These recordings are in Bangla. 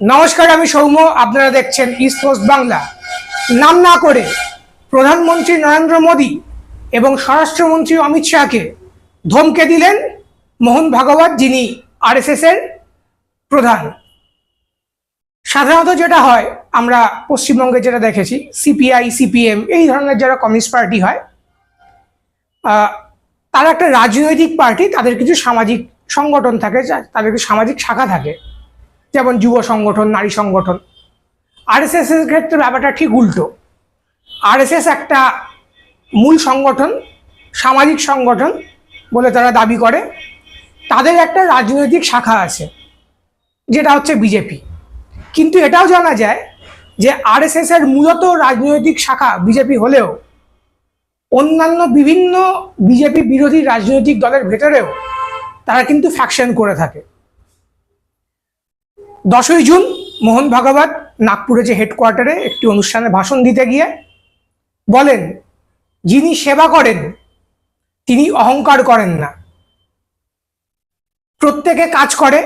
নমস্কার, আমি সৌম্য। আপনারা দেখছেন ইস্ট কোস্ট বাংলা নাম না করে প্রধানমন্ত্রী নরেন্দ্র মোদী এবং স্বরাষ্ট্রমন্ত্রী অমিত শাহকে ধমকে দিলেন মোহন ভাগবত, যিনি আরএসএস এর প্রধান। সাধারণত যেটা হয়, আমরা পশ্চিমবঙ্গে যেটা দেখেছি, সিপিআই, সিপিএম, এই ধরনের যারা কমিউনিস্ট পার্টি হয় তারা একটা রাজনৈতিক পার্টি, তাদের কিছু সামাজিক সংগঠন থাকে তাদের কিছু সামাজিক শাখা থাকে। যেমন যুব সংগঠন, নারী সংগঠন। আরএসএস এর ক্ষেত্রে ব্যাপারটা ঠিক উল্টো। আরএসএস একটা মূল সংগঠন, সামাজিক সংগঠন বলে তারা দাবি করে। তাদের একটা রাজনৈতিক শাখা আছে, যেটা হচ্ছে বিজেপি। কিন্তু এটাও জানা যায় যে আরএসএস এর মূলত রাজনৈতিক শাখা বিজেপি হলেও, অন্যান্য বিভিন্ন বিজেপি বিরোধী রাজনৈতিক দলের ভেতরেও তারা কিন্তু ফ্যাকশন করে থাকে। দশই জুন মোহন ভাগবত নাগপুরে যে হেডকোয়ার্টারে একটি অনুষ্ঠানে ভাষণ দিতে গিয়ে বলেন, যিনি সেবা করেন, তিনি অহংকার করেন না। প্রত্যেকে কাজ করে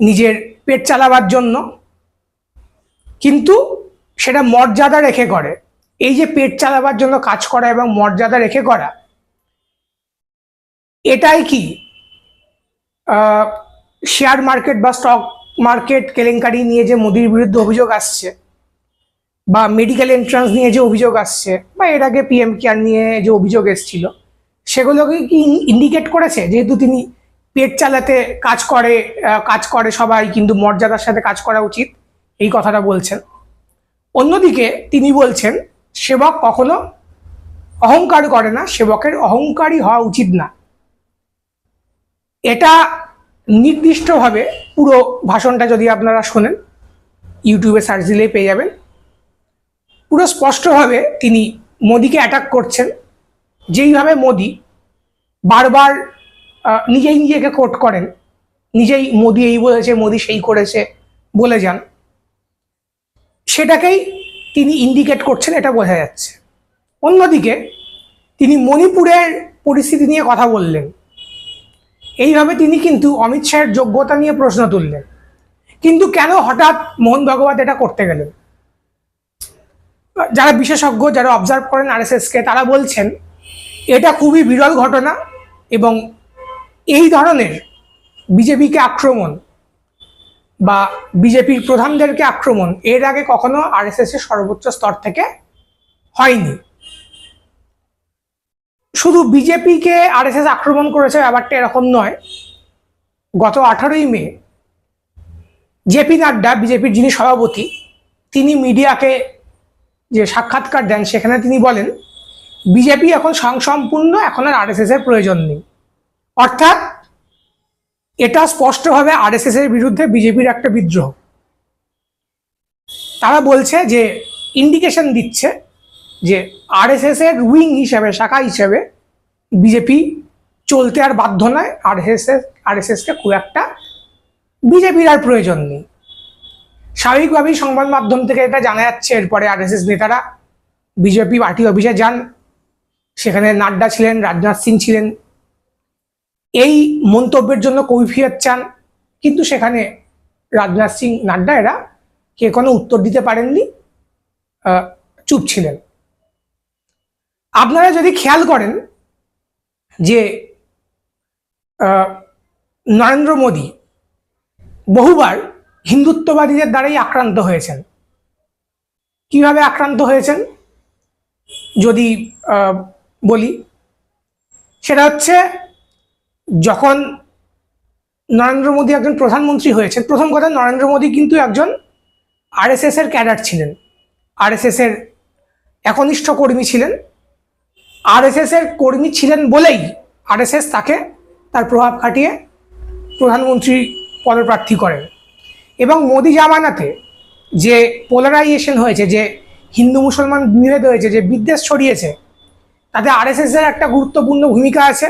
নিজের পেট চালাবার জন্য, কিন্তু সেটা মর্যাদা রেখে করে। এই যে পেট চালাবার জন্য কাজ করা এবং মর্যাদা রেখে করা, এটাই কি শেয়ার মার্কেট বা স্টক মার্কেট, কেলেঙ্কারি নিয়ে যে মোদির বিরুদ্ধে অভিযোগ আসছে, বা মেডিকেল এন্ট্রান্স নিয়ে যে অভিযোগ আসছে, বা এর আগে পিএম কেয়ার নিয়ে যে অভিযোগ এসেছিল, সেগুলোকে কি ইন্ডিকেট করেছে? যেহেতু তিনি পেট চালাতে কাজ করে কাজ করে সবাই, কিন্তু মর্যাদার সাথে কাজ করা উচিত, এই কথাটা বলছেন। অন্যদিকে তিনি বলছেন, সেবক কখনো অহংকার করে না, সেবকের অহংকারী হওয়া উচিত না। এটা নির্দিষ্টভাবে পুরো ভাষণটা যদি আপনারা শোনেন, ইউটিউবে সার্চ দিলেই পেয়ে যাবেন। পুরো স্পষ্টভাবে তিনি মোদিকে অ্যাটাক করছেন। যেইভাবে মোদি বারবার নিজেই নিজেকে কোট করেন, নিজেই মোদি এই বলেছে, মোদি সেই করেছে বলে যান। সেটাকেই তিনি ইন্ডিকেট করছেন, এটা বোঝা যাচ্ছে। অন্যদিকে তিনি মণিপুরের পরিস্থিতি নিয়ে কথা বললেন। এইভাবে তিনি কিন্তু অমিত শাহের যোগ্যতা নিয়ে প্রশ্ন তুললেন। কিন্তু কেন হঠাৎ মোহন ভগবত এটা করতে গেলেন? যারা বিশেষজ্ঞ, যারা অবজার্ভ করেন আর আরএসএসকে, তারা বলছেন, এটা খুবই বিরল ঘটনা এবং এই ধরনের বিজেপিকে আক্রমণ বা বিজেপির প্রধানদেরকে আক্রমণ এর আগে কখনো আরএসএস এর সর্বোচ্চ স্তর থেকে হয়নি। শুধু বিজেপিকে আরএসএস আক্রমণ করেছে, ব্যাপারটা এরকম নয়। গত আঠারোই মে জেপি নাড্ডা, বিজেপির যিনি সভাপতি, তিনি মিডিয়াকে যে সাক্ষাৎকার দেন, সেখানে তিনি বলেন, বিজেপি এখন স্বয়ংসম্পূর্ণ, এখন আর আরএসএস এর প্রয়োজন নেই। অর্থাৎ, এটা স্পষ্টভাবে আরএসএস এর বিরুদ্ধে বিজেপির একটা বিদ্রোহ। তারা বলছে যে ইন্ডিকেশন দিচ্ছে যে আরএসএস এর উইং হিসাবে, শাখা হিসাবে বিজেপি চলতে আর বাধ্য নয়। আরএসএস আরএসএসকে খুব একটা বিজেপির আর প্রয়োজন নেই। স্বাভাবিকভাবেই সংবাদ মাধ্যম থেকে এটা জানা যাচ্ছে। এরপরে আরএসএস নেতারা বিজেপি পার্টি অফিসে যান। সেখানে নাড্ডা ছিলেন, রাজনাথ সিং ছিলেন। এই মন্তব্যের জন্য কৈফিয়ত চান। কিন্তু সেখানে রাজনাথ সিং নাড্ডা এরা কে কোনো উত্তর দিতে পারেননি। চুপ ছিলেন। আপনারা যদি খেয়াল করেন যে নরেন্দ্র মোদী বহুবার হিন্দুত্ববাদীদের দ্বারাই আক্রান্ত হয়েছেন। কীভাবে আক্রান্ত হয়েছেন? যদি বলি, সেটা হচ্ছে যখন নরেন্দ্র মোদী একজন প্রধানমন্ত্রী হয়েছেন, প্রথম কথা নরেন্দ্র মোদী কিন্তু একজন আরএসএস এর ক্যাডার ছিলেন। আরএসএস এর একনিষ্ঠ কর্মী ছিলেন। আরএসএস এর কর্মী ছিলেন বলেই আরএসএস তাকে তার প্রভাব খাটিয়ে প্রধানমন্ত্রী পদপ্রার্থী করেন। এবং মোদি জামানাতে যে পোলারাইজেশন হয়েছে, যে হিন্দু মুসলমান বিভেদ হয়েছে, যে বিদ্বেষ ছড়িয়েছে, তাতে আরএসএস এর একটা গুরুত্বপূর্ণ ভূমিকা আছে।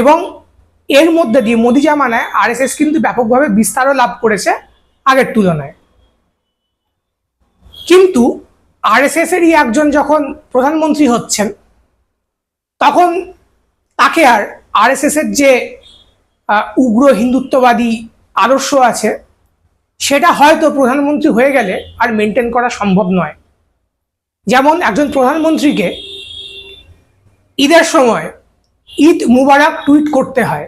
এবং এর মধ্যে দিয়ে মোদি জামানায় আরএসএস কিন্তু ব্যাপকভাবে বিস্তারও লাভ করেছে আগের তুলনায়। কিন্তু আরএসএস এরই একজন যখন প্রধানমন্ত্রী হচ্ছেন তখন তাকে আর আরএসএস এর যে উগ্র হিন্দুত্ববাদী আদর্শ আছে, সেটা হয়তো প্রধানমন্ত্রী হয়ে গেলে আর মেনটেন করা সম্ভব নয়। যেমন একজন প্রধানমন্ত্রীকে ঈদের সময় ঈদ মুবারক টুইট করতে হয়।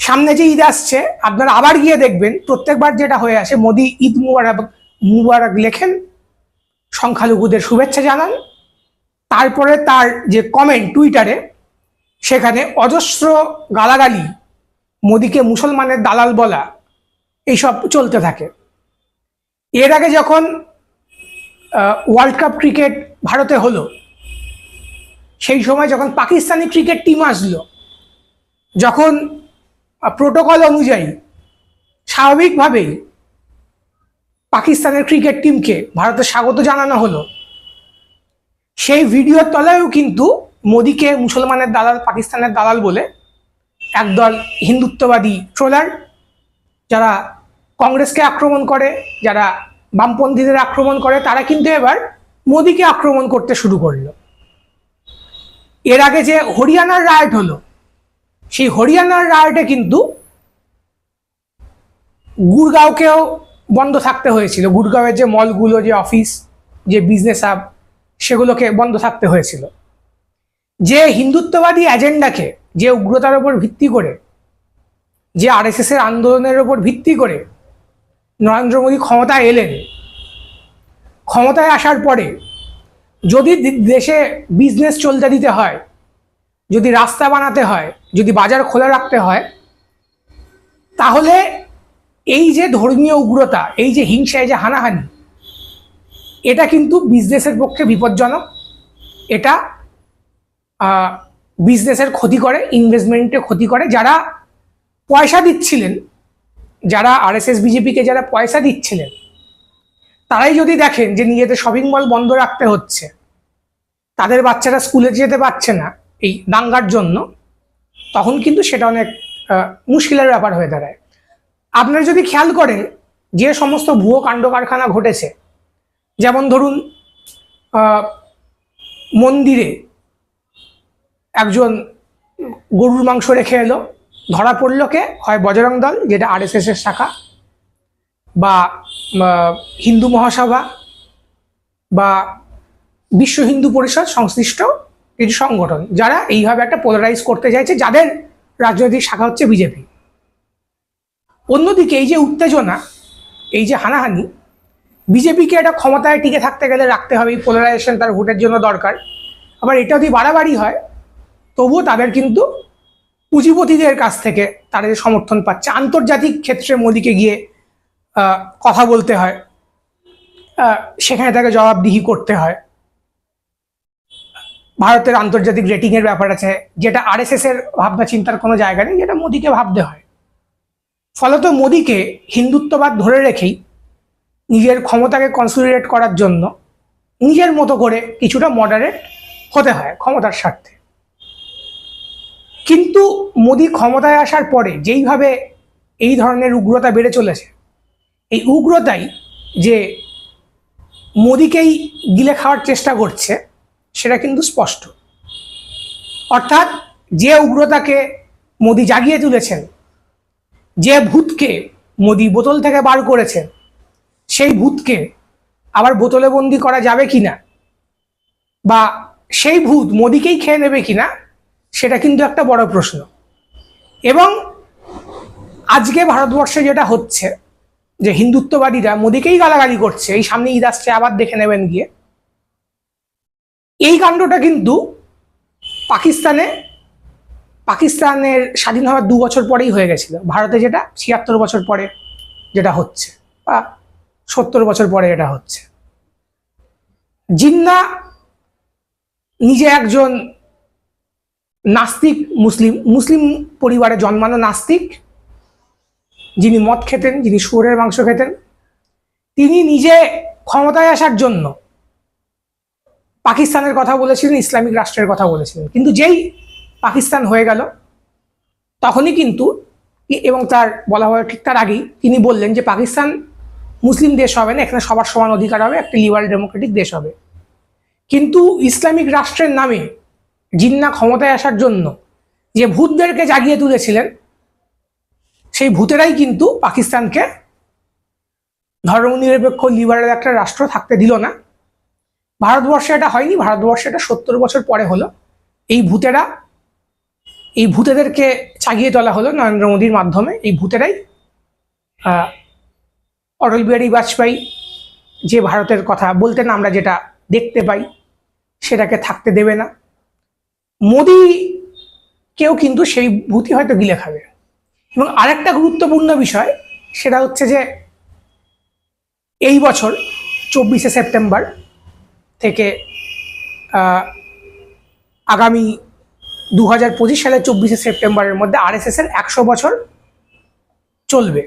সামনে যে ঈদ আসছে, আপনারা আবার গিয়ে দেখবেন, প্রত্যেকবার যেটা হয়ে আসে, মোদি ঈদ মুবারক মুবারক লেখেন। সংখ্যালঘুদের শুভেচ্ছা জানান। তারপরে তার যে কমেন্ট টুইটারে সেখানে অজস্র গালাগালি, মোদিকে মুসলমানের দালাল বলা, এইসব চলতে থাকে। এর আগে যখন ওয়ার্ল্ড কাপ ক্রিকেট ভারতে হলো, সেই সময় যখন পাকিস্তানি ক্রিকেট টিম আসলো, যখন প্রোটোকল অনুযায়ী স্বাভাবিকভাবেই পাকিস্তানের ক্রিকেট টিমকে ভারতে স্বাগত জানানো হলো সেই ভিডিওর তলায়ও কিন্তু মোদিকে মুসলমানের দালাল, পাকিস্তানের দালাল বলে একদল হিন্দুত্ববাদী ট্রোলার যারা কংগ্রেসকে আক্রমণ করে, যারা বামপন্থীদের আক্রমণ করে, তারা কিন্তু এবার মোদিকে আক্রমণ করতে শুরু করল। এর আগে যে হরিয়ানার রায়ট হলো, সেই হরিয়ানার রায়টে কিন্তু গুড়গাঁওকেও বন্ধ থাকতে হয়েছিল। গুড়গাঁওয়ের যে মলগুলো যে অফিস যে বিজনেস হাব সেগুলোকে বন্ধ থাকতে হয়েছিল। যে হিন্দুত্ববাদী এজেন্ডাকে যে উগ্রতার উপর ভিত্তি করে, যে আরএসএস এর আন্দোলনের উপর ভিত্তি করে নরেন্দ্র মোদী ক্ষমতায় এলেন, ক্ষমতায় আসার পরে যদি দেশে বিজনেস চলতে দিতে হয়, যদি রাস্তা বানাতে হয়, যদি বাজার খোলা রাখতে হয়, তাহলে এই যে ধর্মীয় উগ্রতা, এই যে হিংসা এই যে হানাহানি এটা কিন্তু বিজনেসের পক্ষে বিপজ্জনক। এটা বিজনেসের ক্ষতি করে ইনভেস্টমেন্টে ক্ষতি করে। যারা পয়সা দিচ্ছিলেন, যারা আরএসএস বিজেপিকে যারা পয়সা দিচ্ছিলেন, তারাই যদি দেখেন যে নিজেদের শপিং মল বন্ধ রাখতে হচ্ছে, তাদের বাচ্চারা স্কুলে যেতে পারছে না এই দাঙ্গার জন্য, তখন কিন্তু সেটা অনেক মুশকিলের ব্যাপার হয়ে দাঁড়ায়। আপনারা যদি খেয়াল করেন, যে সমস্ত ভুয়ো কাণ্ড কারখানা ঘটেছে যেমন ধরুন মন্দিরে একজন গরুর মাংস রেখে এলো, ধরা পড়ল কে? হয় বজরং দল, যেটা আরএসএস এর শাখা, বা হিন্দু মহাসভা, বা বিশ্ব হিন্দু পরিষদ সংশ্লিষ্ট কিছু সংগঠন, যারা এইভাবে একটা পোলারাইজ করতে চাইছে, যাদের রাজনৈতিক শাখা হচ্ছে বিজেপি। অন্যদিকে এই যে উত্তেজনা, এই যে হানাহানি বিজেপিকে এটা ক্ষমতায় টিকে থাকতে গেলে রাখতে হবে, এই পোলারাইজেশন তার ভোটের জন্য দরকার। আবার এটা যদি বাড়াবাড়ি হয়, তবুও তাদের কিন্তু পুঁজিপতিদের কাছ থেকে তারা যে সমর্থন পাচ্ছে, আন্তর্জাতিক ক্ষেত্রে মোদীকে গিয়ে কথা বলতে হয় সেখানে তাকে জবাবদিহি করতে হয়। ভারতের আন্তর্জাতিক রেটিংয়ের ব্যাপার আছে, যেটা আরএসএস এর ভাবনা চিন্তার কোনো জায়গা নেই, যেটা মোদীকে ভাবতে হয়। ফলত মোদীকে হিন্দুত্ববাদ ধরে রেখেই নিজের ক্ষমতাকে কনসিডারেট করার জন্য নিজের মতো করে কিছুটা মডারেট হতে হয় ক্ষমতার স্বার্থে। কিন্তু মোদী ক্ষমতায় আসার পরে যেইভাবে এই ধরনের উগ্রতা বেড়ে চলেছে, এই উগ্রতাই যে মোদীকেই গিলে খাওয়ার চেষ্টা করছে, সেটা কিন্তু স্পষ্ট। অর্থাৎ যে উগ্রতাকে মোদি জাগিয়ে তুলেছেন, যে ভূতকে মোদী বোতল থেকে বার করেছেন সেই ভূতকে আবার বোতলে বন্দি করা যাবে কি না বা সেই ভূত মোদিকেই খেয়ে নেবে কি না সেটা কিন্তু একটা বড় প্রশ্ন। এবং আজকে ভারতবর্ষে যেটা হচ্ছে, যে হিন্দুত্ববাদীরা মোদিকেই গালাগালি করছে, এই সামনে ঈদ আসছে, আবার দেখে নেবেন গিয়ে। এই কাণ্ডটা কিন্তু পাকিস্তানে, পাকিস্তানের স্বাধীন হওয়ার দু বছর পরেই হয়ে গেছিল। ভারতে যেটা, ছিয়াত্তর বছর পরে যেটা হচ্ছে। বা সত্তর বছর পরে এটা হচ্ছে। জিন্না নিজে একজন নাস্তিক, মুসলিম মুসলিম পরিবারে জন্মানো নাস্তিক। যিনি মদ খেতেন, যিনি শুয়োরের মাংস খেতেন। তিনি নিজে ক্ষমতায় আসার জন্য পাকিস্তানের কথা বলেছিলেন, ইসলামিক রাষ্ট্রের কথা বলেছিলেন। কিন্তু যেই পাকিস্তান হয়ে গেল, তখনই কিন্তু, এবং তার বলা হয় ঠিক তার আগেই, তিনি বললেন যে পাকিস্তান মুসলিম দেশ হবে না, এখানে সবার সমান অধিকার হবে, একটা লিবারাল ডেমোক্রেটিক দেশ হবে। কিন্তু ইসলামিক রাষ্ট্রের নামে জিন্না ক্ষমতায় আসার জন্য যে ভূতদেরকে জাগিয়ে তুলেছিলেন, সেই ভূতেরাই কিন্তু পাকিস্তানকে ধর্মনিরপেক্ষ লিবারেল একটা রাষ্ট্র থাকতে দিল না। ভারতবর্ষে এটা হয়নি, ভারতবর্ষে এটা সত্তর বছর পরে হলো। এই ভূতেরা, এই ভূতেদেরকে চাগিয়ে তোলা হলো নরেন্দ্র মোদীর মাধ্যমে, এই ভূতেরাই অটল বিহারী বাজপেয়ী যে ভারতের কথা বলতেন, আমরা যেটা দেখতে পাই, সেটাকে থাকতে দেবে না। মোদি কেউ কিন্তু সেই ভূতি হয়তো গিলে খাবে। এবং আরেকটা গুরুত্বপূর্ণ বিষয়, সেটা হচ্ছে যে এই বছর চব্বিশে সেপ্টেম্বর থেকে আগামী দু হাজার পঁচিশ সালের চব্বিশে সেপ্টেম্বরের মধ্যে আরএসএস এর একশো বছর চলবে।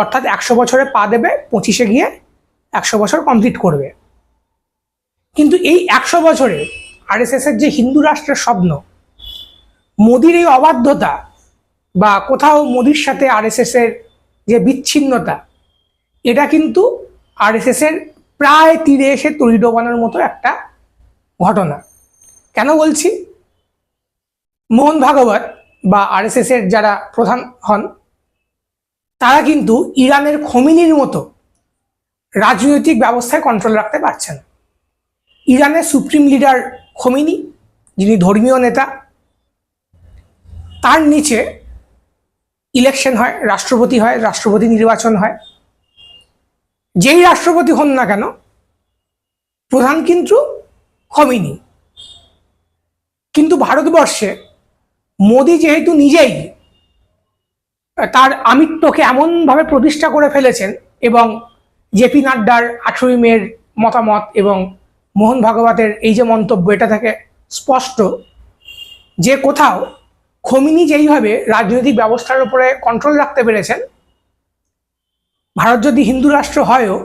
অর্থাৎ একশো বছরে পা দেবে, পঁচিশে গিয়ে একশো বছর কমপ্লিট করবে। কিন্তু এই একশো বছরে আরএসএস এর যে হিন্দু রাষ্ট্রের স্বপ্ন, মোদির এই অবাধ্যতা বা কোথাও মোদির সাথে আরএসএস এর যে বিচ্ছিন্নতা, এটা কিন্তু আরএসএস এর প্রায় তীরে এসে তরি ডোবানোর মতো একটা ঘটনা। কেন বলছি? মোহন ভাগবত বা আরএসএস এর যারা প্রধান হন তারা কিন্তু ইরানের খমিনির মতো রাজনৈতিক ব্যবস্থায় কন্ট্রোল রাখতে পারছেন ইরানের সুপ্রিম লিডার খমিনি, যিনি ধর্মীয় নেতা, তার নিচে ইলেকশন হয়, রাষ্ট্রপতি হয়, রাষ্ট্রপতি নির্বাচন হয়। যেই রাষ্ট্রপতি হন না কেন, প্রধান কিন্তু খমিনি। কিন্তু ভারতবর্ষে মোদি যেহেতু নিজেই তার আমিত্বকে এমনভাবে প্রতিষ্ঠা করে ফেলেছেন এবং জেপি নাড্ডার আঠেরোই মেয়ের মতামত এবং মোহন ভাগবতের এই যে মন্তব্য, এটা থেকে স্পষ্ট যে কোথাও খমিনি যেইভাবে রাজনৈতিক ব্যবস্থার উপরে কন্ট্রোল রাখতে পেরেছেন, ভারত যদি হিন্দু রাষ্ট্র হয়ও,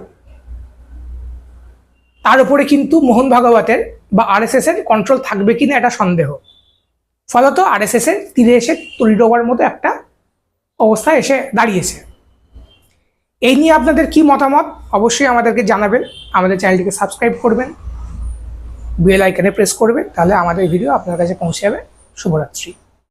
তার উপরে কিন্তু মোহন ভাগবতের বা আরএসএস এর কন্ট্রোল থাকবে কিনা এটা সন্দেহ। ফলত আরএসএস এর তীরে এসে তরি ডোবার মতো একটা অবস্থায় এসে দাঁড়িয়েছে। এই নিয়ে আপনাদের কি মতামত, অবশ্যই আমাদেরকে জানাবেন। আমাদের চ্যানেলটিকে সাবস্ক্রাইব করবেন, বেল আইকনে প্রেস করবেন, তাহলে আমাদের ভিডিও আপনার কাছে পৌঁছে যাবে। শুভরাত্রি।